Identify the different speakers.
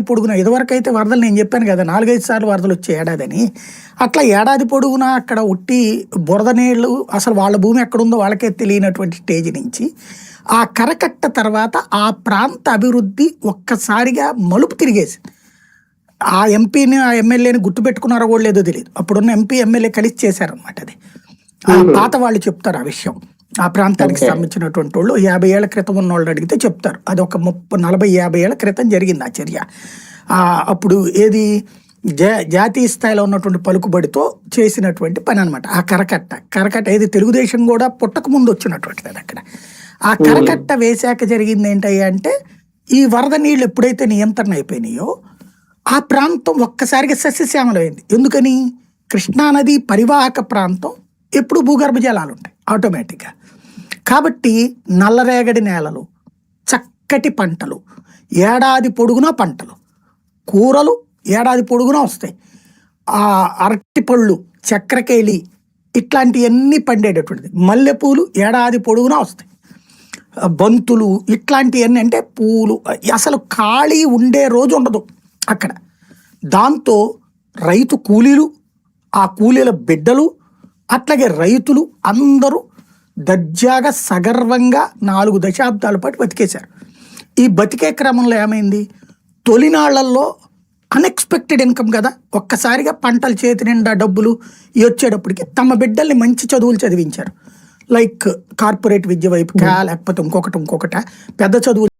Speaker 1: పొడుగునా ఇదివరకు అయితే వరదలు నేను చెప్పాను కదా నాలుగైదు సార్లు వరదలు వచ్చే ఏడాదని. అట్లా ఏడాది పొడుగునా అక్కడ ఒట్టి బురద నీళ్ళు అసలు వాళ్ళ భూమి ఎక్కడుందో వాళ్ళకే తెలియనటువంటి స్టేజ్ నుంచి ఆ కరకట్ట తర్వాత ఆ ప్రాంత అభివృద్ధి ఒక్కసారిగా మలుపు తిరిగేసింది. ఆ ఎంపీని ఆ ఎమ్మెల్యేని గుర్తుపెట్టుకున్నారో కూడా లేదో తెలియదు అప్పుడున్న ఎంపీ ఎమ్మెల్యే కలిసి చేశారనమాట అది. ఆ పాత వాళ్ళు చెప్తారు ఆ విషయం. ఆ ప్రాంతానికి సంబంధించినటువంటి వాళ్ళు యాభై ఏళ్ళ క్రితం ఉన్న వాళ్ళు అడిగితే చెప్తారు. అది ఒక ముప్పై నలభై యాభై ఏళ్ళ క్రితం జరిగింది ఆ చర్య. అప్పుడు ఏది? జా జాతీయ స్థాయిలో ఉన్నటువంటి పలుకుబడితో చేసినటువంటి పని అనమాట ఆ కరకట్ట. కరకట్ట ఏది? తెలుగుదేశం కూడా పుట్టక ముందు వచ్చినటువంటిది అక్కడ. ఆ కరకట్ట వేశాక జరిగింది ఏంటయ్యా అంటే ఈ వరద నీళ్ళు ఎప్పుడైతే నియంత్రణ అయిపోయినాయో ఆ ప్రాంతం ఒక్కసారిగా సస్యశ్యామలమైంది. ఎందుకని? కృష్ణానది పరివాహక ప్రాంతం ఎప్పుడు భూగర్భ జలాలు ఉంటాయి ఆటోమేటిక్గా. కాబట్టి నల్లరేగడి నేలలు చక్కటి పంటలు ఏడాది పొడుగునా పంటలు కూరలు ఏడాది పొడుగునా వస్తాయి. ఆ అరటిపళ్ళు చక్రకేళి ఇట్లాంటివన్నీ పండేటటువంటిది. మల్లెపూలు ఏడాది పొడుగునా వస్తాయి. బంతులు ఇట్లాంటివన్నీ అంటే పూలు అసలు ఖాళీ ఉండే రోజు ఉండదు అక్కడ. దాంతో రైతు కూలీలు ఆ కూలీల బిడ్డలు అట్లాగే రైతులు అందరూ దర్జాగా సగర్వంగా నాలుగు దశాబ్దాల పాటు బతికేశారు. ఈ బతికే క్రమంలో ఏమైంది? తొలినాళ్ళలో అన్ఎక్స్పెక్టెడ్ ఇన్కమ్ కదా. ఒక్కసారిగా పంటలు చేతి నిండా డబ్బులు వచ్చేటప్పటికి తమ బిడ్డల్ని మంచి చదువులు చదివించారు. లైక్ కార్పొరేట్ విద్య వైపుకా లేకపోతే ఇంకొకటి ఇంకొకట పెద్ద చదువులు